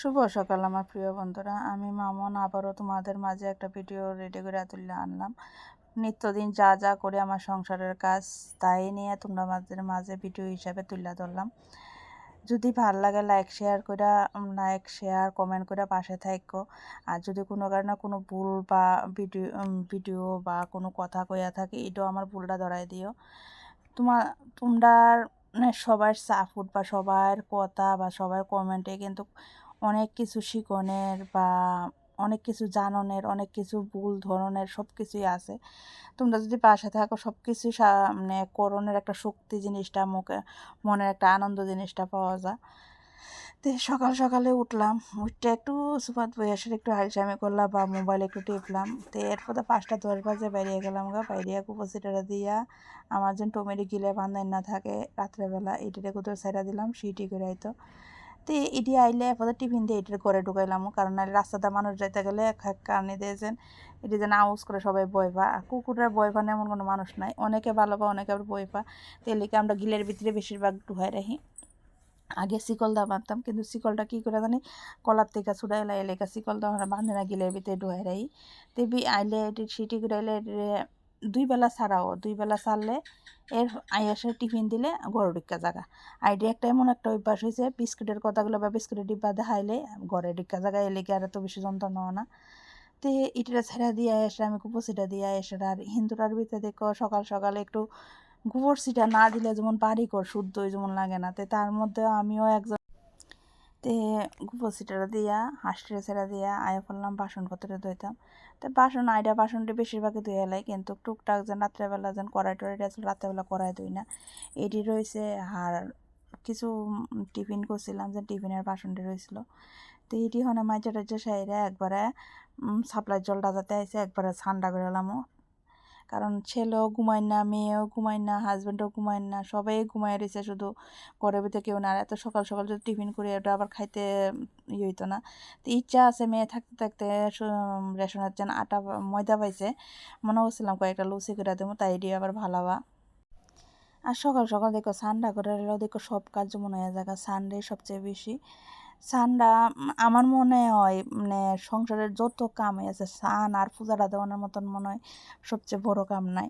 শুভ সকাল আমার প্রিয় বন্ধুরা। আমি মামন, আবারও তোমাদের মাঝে একটা ভিডিও রেডি করে তুলে আনলাম। নিত্যদিন যা যা করে আমার সংসারের কাজ, তাই নিয়ে তোমাদের মাঝে ভিডিও হিসাবে তুলে ধরলাম। যদি ভালো লাগে লাইক শেয়ার করে লাইক শেয়ার কমেন্ট করে পাশে থাকো আর যদি কোনো কারণে কোনো ভুল বা ভিডিও ভিডিও বা কোনো কথা কইয়া থাকে, এটাও আমার ভুলটা ধরাই দিও। তোমার তোমরার মানে সবার সাপোর্ট বা সবার কথা বা সবার কমেন্টে কিন্তু অনেক কিছু শিখনের বা অনেক কিছু জাননের, অনেক কিছু ভুল ধরনের সব কিছুই আছে। তোমরা যদি পাশে থাকো সব কিছুই মানে করণের একটা শক্তি জিনিসটা, মুখে, মনের একটা আনন্দ জিনিসটা পাওয়া যায়। তো সকাল সকালে উঠলাম উঠতে একটু সুপাত বয়সের একটু হাইসামি করলাম বা মোবাইল একটু টিপলাম। তো এরপর তো পাঁচটা, দশ বাজে বাইরে গেলাম গা বাইরে কুপোসিটারা দিয়া আমার যেন টমেটো গিলে বান্ধাই না থাকে, রাত্রেবেলা এটিতে কোথাও সাইরা দিলাম সিটি করে হয়তো তো এটি আইলে এরপরে টিফিন দিয়ে এটির ঘরে ঢুকাইলাম। কারণ রাস্তাতে মানুষ যাইতে গেলে এক এক কারণে দিয়েছেন এটি যেন আউজ করে সবাই বই পা কুকুরের বই পান এমন কোনো মানুষ নাই। অনেকে ভালো পা অনেকে আবার বই পা তেলিকে আমরা গিলের ভিতরে বেশিরভাগ ঢুকাই রাখি। আগে শিকল দা বাঁধতাম, কিন্তু শিকলটা কী করে জানি? কলার থেকে এলাই এলাকা শিকল দা বাঁধে না, গিলের ভিতরে ঢুকাই রাখি। তেবি আইলে এটি সিটি করে দুই বেলা ছাড়াও, দুই বেলা ছাড়লে এর আইয়াসে টিফিন দিলে ঘর ডিক্কা জায়গা আইডি একটা এমন একটা অভ্যাস হয়েছে, বিস্কুটের কথাগুলো বা বিস্কুটের ডিব্বা দেখাইলে ঘরে ডিক্কা জায়গা এলে কি আর এত বেশি যন্ত্রণা না। তো ইটা ছেড়া দিয়ে এসে আমি কুপোসিটা দিয়ে এসে আর হিন্দুটার ভিতরে দেখো সকাল সকালে একটু গোবর সিটা না দিলে যেমন বাড়ি কর শুদ্ধ যেমন লাগে না, তো তার মধ্যে আমিও একজন তে গোবর সিটারা দিয়া, হাঁসটিরে ছেড়া দিয়া আয়া ফেললাম বাসনপত্র ধুইতাম। তো বাসন আইডা বাসনটা বেশিরভাগই ধুয়ে লাই, কিন্তু টুকটাক যেন রাত্রেবেলা যেন কড়াই টড়াই আছে, রাত্রেবেলা কড়াই ধুই না। এটি রয়েছে আর কিছু টিফিন করছিলাম যে টিফিনের বাসনটি রয়েছিল। তো এটি হনে মাঝে যে সাইরে একবারে সাপ্লাই জলটা যাতে আইসে একবারে ঠান্ডা করে এলামও কারণ ছেলেও ঘুমায় না, মেয়েও ঘুমায় না হাজব্যান্ডও ঘুমায় না, সবাই ঘুমায় রয়েছে শুধু ঘরের ভিতরে কেউ না। এত সকাল সকাল যদি টিফিন করি ওটা আবার খাইতে ইয়ে হইতো না। তো ইচ্ছা আছে মেয়ে থাকতে থাকতে রেশনের যেন আটা ময়দা পাইছে। মনে করছিলাম কয়েকটা লুচি করে দেবো, তাই দিয়ে আবার ভালাবা। আর সকাল সকাল দেখো, সানডা করে দেখো সব কাজ মনে হয়ে যায় সানডে সবচেয়ে বেশি। সানটা আমার মনে হয় মানে সংসারের যত কাম আছে, সান আর পূজাটা দেওয়ানোর মতন মনে হয় সবচেয়ে বড় কাম নাই।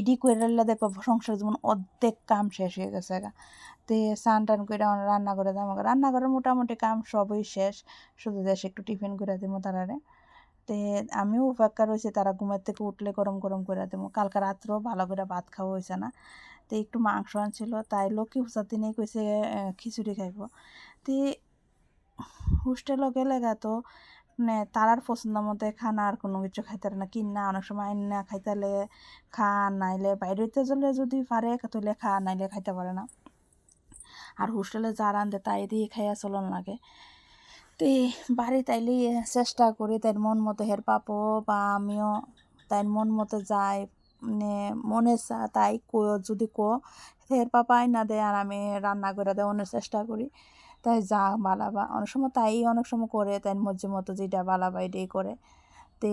ইডি করে দেখো, সংসার যেমন অর্ধেক কাম শেষ হয়ে গেছে গা। তে সান টান করে রান্না করে দেবো রান্নাঘরের মোটামুটি কাম সবই শেষ। শুধু দেশে একটু টিফিন করে দেবো তারারে। তে আমিও উপেক্ষা রয়েছে তারা ঘুমের থেকে উঠলে গরম গরম করে দেবো কালকে রাত্রেও ভালো করে ভাত খাওয়া হয়েছে না। তো একটু মাংস আনছিল, তাই লক্ষ্মী পূজার দিনে কইছে খিচুড়ি খাইব। তে হোস্টেলও গেলে তো মানে তারার পছন্দ মতো খানা আর কোনো কিছু খাইতে না। কিনা, অনেক সময় না খাইতে খা, নাইলে বাইরেতে চলে যদি পারে, তাহলে খা, নাইলে খাইতে পারে না। আর হোস্টেলে যা রান্ধে তাই দিয়ে খাইয়া চলন লাগে। তো বাড়ি তাইলে চেষ্টা করি তাই মন মতো হের পাবো বা আমিও তাই মন মতো যাই মানে মনে চা, তাই যদি কো হের পাপাই না দেয় আর আমি রান্না করে দেওয়ানোর চেষ্টা করি। তাই যা বালাবা অনেক সময় তাই, অনেক সময় করে, তাই মধ্যে মতো যেটা বালাবা এটাই করে। তে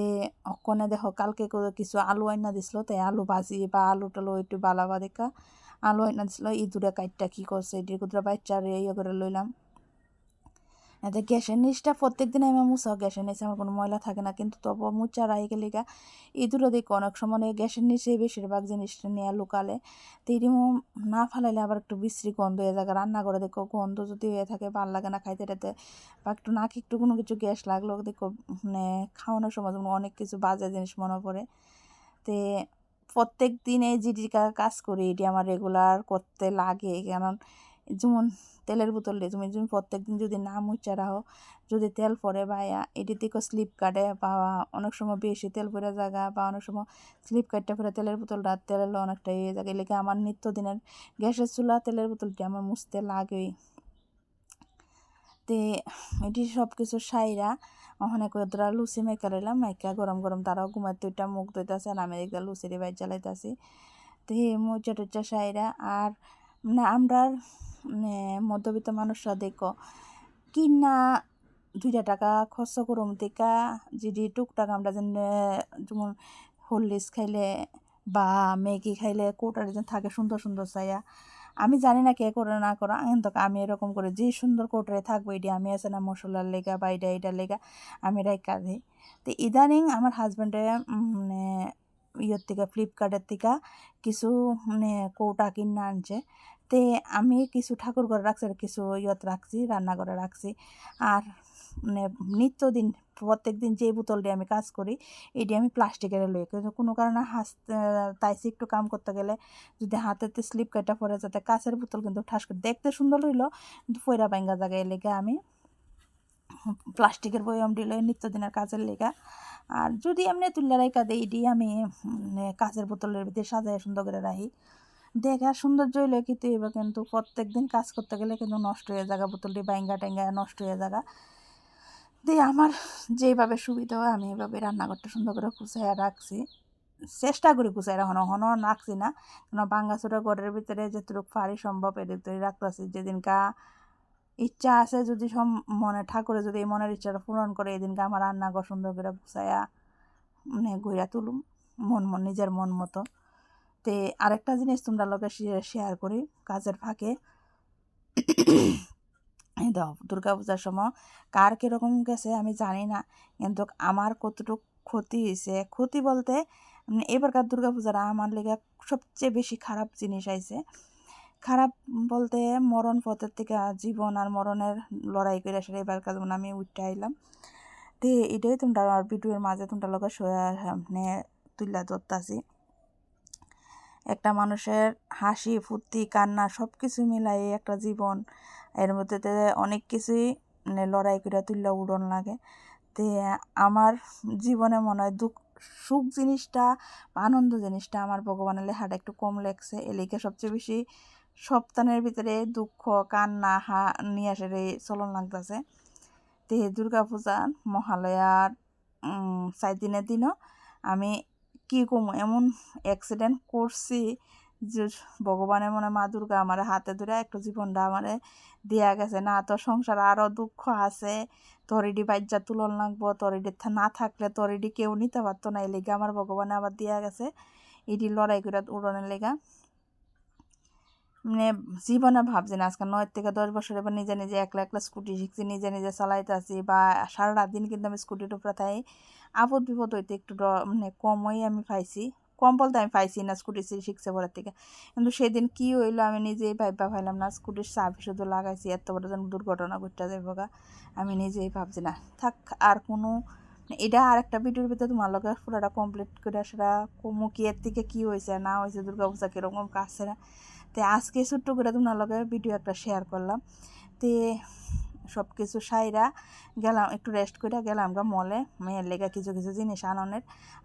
অকনে দেখো, কালকে কিছু আলু আইনা দিছিল, তাই আলু ভাজি বা আলু টালু একটু বালাবা দেখা। আলু আইনা দিছিল, ইঁদুরে কাইটটা কী করছে, এটির কুদরা রে ইয়ে করে লইলাম। এতে গ্যাসের নিচটা প্রত্যেক দিন আমি মুছাও, গ্যাসের নিচে আমার কোনো ময়লা থাকে না। কিন্তু তবু মুচা রাই গেলে গা ইঁদুরও দেখো, অনেক সময় গ্যাসের নিচে বেশিরভাগ জিনিসটা নিয়ে লুকালে তো এটিমো না ফালাইলে আবার একটু বিশ্রী গন্ধ হয়ে যায়। রান্না করে দেখো, গন্ধ যদি হয়ে থাকে, ভালো লাগে না খাইতে টাইতে, বা একটু নাকি একটু কোনো কিছু গ্যাস লাগল দেখো মানে খাওয়ানোর সময় অনেক কিছু বাজে জিনিস মনে পড়ে। তে প্রত্যেক দিন যেটি কাজ করি, এটি আমার রেগুলার করতে লাগে। কারণ যেমন তেলের বোতল দিয়ে তুমি তুমি প্রত্যেক দিন যদি না মুচা রাখো, যদি তেল পরে বা এটি থেকে স্লিপ কাটে বা অনেক সময় বেশি তেল পরে জায়গা বা অনেক সময় স্লিপ কাটতে পরে তেলের বোতলটা তেল অনেকটা ইয়ে জায়গা। এলাকা আমার নিত্যদিনের গ্যাসের চুলা তেলের বোতলটি আমার মুছতে লাগেই। তে এটি সব কিছু সাইরা ওখানে কয়েকটা লুচি মেকা রইলাম মেকা গরম গরম তারাও ঘুমাই দুইটা মুখ ধুইতেছে, আর আমি একটা লুচির বাইর জ্বালাইতেছি। তো মুচা টুচা সাইরা, আর মানে আমরা মানে মধ্যবিত্ত মানুষরা দেখো, কিনা দুইটা টাকা খরচ করুম দেখা যদি টুকটাক আমরা যেন যেমন হরলিক্স খাইলে বা ম্যাগি খাইলে কোটার যেন থাকে সুন্দর সুন্দর চাইয়া আমি জানি না কে করে না করো কিন্তু আমি এরকম করে যে সুন্দর কোটরে থাকব, এটি আমি আছে না মশলার লেগা বা এটা এটার লেগা, আমি রাইকা দিই। তো ইদানিং আমার হাজব্যান্ডে মানে ইয়ের থেকে ফ্লিপকার্টের থেকে কিছু মানে কৌটা কিনে আনছে। তে আমি কিছু ঠাকুর ঘরে রাখছি আর কিছু ইয়ত রাখছি, রান্নাঘরে রাখছি। আর মানে নিত্যদিন প্রত্যেক দিন যে বোতলটি আমি কাজ করি, এটি আমি প্লাস্টিকের লই কিন্তু কোনো কারণে হাস তাইছি একটু কাম করতে গেলে যদি হাতেতে স্লিপ কাটা পড়ে যাতে কাঁচের বোতল কিন্তু ঠাস করে, দেখতে সুন্দর হইল, কিন্তু ফয়রা বাইঙ্গা জায়গায় লেগে আমি প্লাস্টিকের বয়ম দিল নিত্যদিনের কাজের লেগা। আর যদি এমনি তুলে রেখা দিই এটি আমি কাঁচের বোতলের ভিতরে সাজায় সুন্দর করে রাখি। দেখা সৌন্দর্য হইলে কিন্তু এবার কিন্তু প্রত্যেক দিন কাজ করতে গেলে কিন্তু নষ্ট হয়ে যাগা বোতলটি বাইঙ্গা টেঙ্গা নষ্ট হয়ে যাগা দিয়ে আমার যেভাবে সুবিধা হয়, আমি এভাবে রান্নাঘরটা সুন্দর করে গুছাইয়া রাখছি। চেষ্টা করি গুছাই রাখানো হনো রাখছি না। কেন বাঙ্গাচুরা ঘরের ভিতরে যেটুকু পারি সম্ভব এদিক রাখতেছি। যেদিনকা ইচ্ছা আছে যদি সব মনে, ঠাকুরে যদি এই মনের ইচ্ছাটা পূরণ করে এদিনকে আমার রান্নাঘর সুন্দর করে গুছাইয়া মানে ঘুরা তুলুম, মন মন নিজের মন মতো। তে আরেকটা জিনিস তোমরা লোকে শেয়ার করি কাজের ফাঁকে। দুর্গা পূজার সময় কার কীরকম গেছে আমি জানি না, কিন্তু আমার কতটুকু ক্ষতি হয়েছে। ক্ষতি বলতে এবারকার দুর্গা পূজাটা আমার লেগে সবচেয়ে বেশি খারাপ জিনিস আইছে। খারাপ বলতে মরণ পথের থেকে জীবন আর মরণের লড়াই করে সেটা এবারকার যেমন আমি উঠতে আইলাম। তো এটাই তোমরা ভিডিওর মাঝে তোমরা লোক মানে তুলে ধরতাছি। একটা মানুষের হাসি, ফুর্তি, কান্না সব কিছু মিলাই একটা জীবন, এর মধ্যে অনেক কিছুই মানে লড়াই করে তুললে উড়ন লাগে। তে আমার জীবনে মনে হয় দুঃখ, সুখ জিনিসটা আনন্দ জিনিসটা আমার ভগবানের লেখাটা একটু কম লেগছে এলিকে সবচেয়ে বেশি সপ্তাহের ভিতরে দুঃখ, কান্না, হা, নিয়ে আসে এই চলন লাগতেছে। তে দুর্গা পূজা মহালয়ার চার দিনের দিনও আমি কী কম, এমন অ্যাক্সিডেন্ট করছি যে ভগবানের মনে মা দুর্গা আমার হাতে ধরে একটু জীবনটা আমারে দেয়া গেছে। না, তো সংসার আরও দুঃখ আছে। তরিডি বাজ্যা তুলন লাগবো, তরিডি না থাকলে তরিডি কেউ নিতে পারতো না। এই লেগে আমার ভগবানে আবার দেয়া গেছে। এটি লড়াই করে উড়নের লেগা। মানে জীবনে ভাবছি না আজকে নয় থেকে দশ বছর বা নিজে নিজে একলা একলা স্কুটি শিখছি, নিজে নিজে চালাইতে আছি বা সারাটা দিন কিন্তু আমি স্কুটির উপরে তাই আপদ বিপদ হইতে একটু মানে কমই আমি পাইছি। কম বলতে আমি পাইছি না স্কুটি শিখছে পরের থেকে। কিন্তু সেদিন কি হইল আমি নিজেই ভাববা পাইলাম না স্কুটির চাবি শুধু লাগাইছি, এত বড় যেন দুর্ঘটনা ঘটতে যাব গা। আমি নিজেই ভাবছি না। থাক, আর কোনো এটা আর একটা ভিডিওর ভিতরে তোমার লোকের পুরোটা কমপ্লিট করে সেটা মুখিয়ের থেকে কী হয়েছে না হয়েছে দুর্গা পূজা কীরকম কাছে না তো আজকে ছোট্ট করে তোমার লগে ভিডিও একটা শেয়ার করলাম। তে সব কিছু সাইরা গেলাম, একটু রেস্ট করে গেলাম গা মলে মেয়ের লেগে কিছু কিছু জিনিস আননের।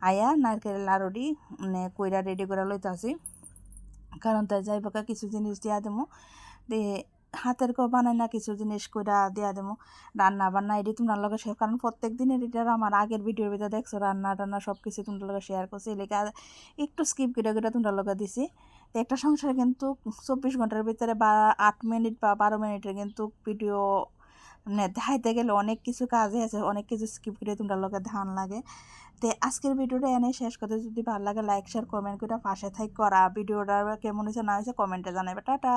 আয়া নারকেল লাড়ুটি মানে কইরা রেডি করে লইতে আসি কারণ তাই যাইব কিছু জিনিস দিয়া দেবো দে হাতের কো বানাই না কিছু জিনিস কইরা দিয়া দেবো রান্না বান্না এটি তোমার লগে শেয়ার কারণ প্রত্যেক দিনের এটা আমার আগের ভিডিওর ভিতরে দেখছ, রান্না টান্না সব কিছু তোমার লগে শেয়ার করছি এলাকা একটু স্কিপ করে করে তোমার লগে দিছি। একটা সংসারে কিন্তু চব্বিশ ঘণ্টার ভিতরে বা আট মিনিট বা বারো মিনিটের কিন্তু ভিডিও মানে দেখাইতে গেলে অনেক কিছু কাজে আছে, অনেক কিছু স্কিপ করে তোমরা লোকের ধান লাগে। তো আজকের ভিডিওটা এনে শেষ করতে, যদি ভালো লাগে লাইক শেয়ার কমেন্ট করে পাশে থাক করা ভিডিওটা কেমন হয়েছে, না হয়েছে কমেন্টে জানাবে টাটা!